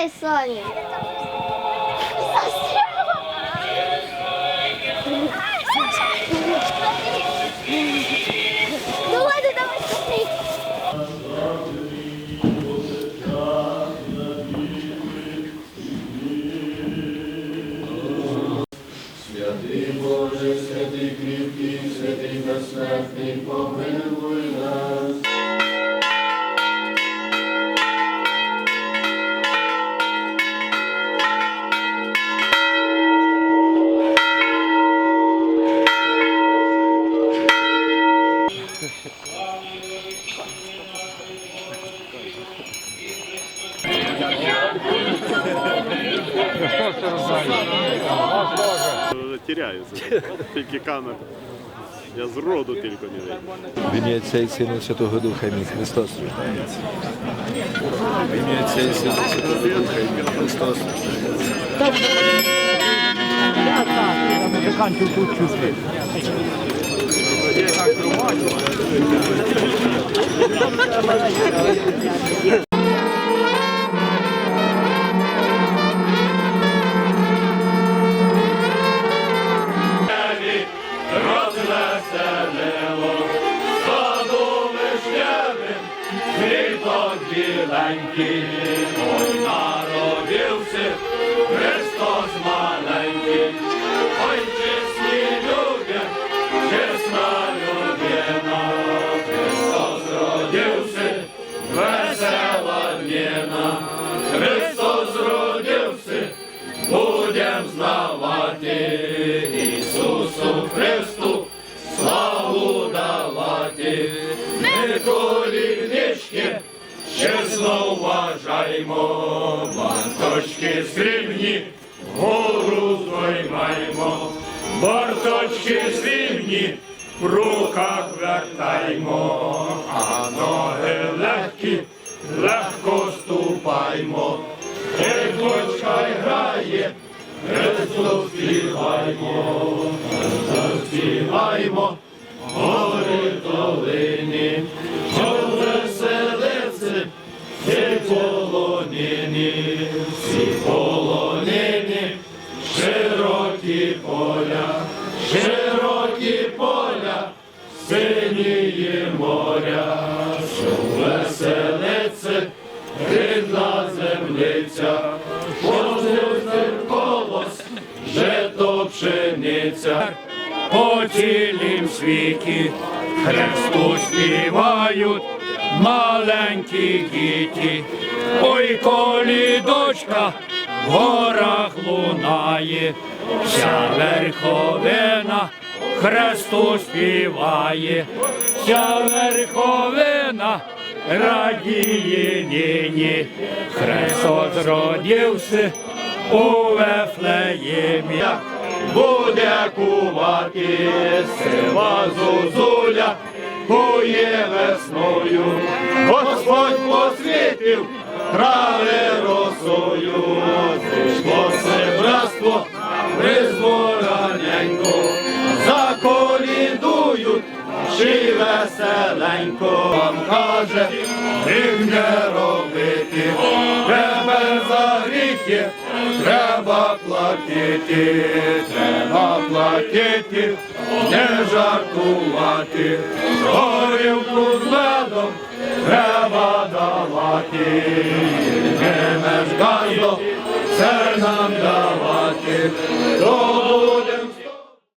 Давай, Соня. Святий Боже, святий кріпкий, святий безсмертний, помилуй нас. Теряюся. Тільки камер. Я з роду тільки не вийду. В ім'я Отця і Сина Святого Духа Амінь. Христос рождається. В ім'я Отця і Сина Святого Духа Амінь. Христос рождається. Біленький, ой, народився Христос маленький, ой, чесні люди, чесна людина, Христос родився, весела дніна, Христос родився, будем знавати Ісусу Христу, славу давати, ми колінички, чесно барточки срібні, гору здоймаймо, барточки срібні, в руках вертаймо, а ноги легкі, легко ступаймо, Дочка грає, Христос співаймо, широкі поля, широкі поля, синіє моря, що веселиться, рідна землиця, Возлюбцем колос, вже то пшениця, по цілім світі Христу співають маленькі діти. Ой, колі дочка горах лунає, вся верховина Христу співає, вся верховина радіє нині, Христос родився у Вефлеємі. Буде кувати сива зозуля, кує весною, Господь посвітив трави росою, зійшло се братство, призво заколідують, чи веселенько. Вам каже, їх не робити, за треба платити, треба платити, не жартувати, горілку з медом треба давати, не меж це нам давати, до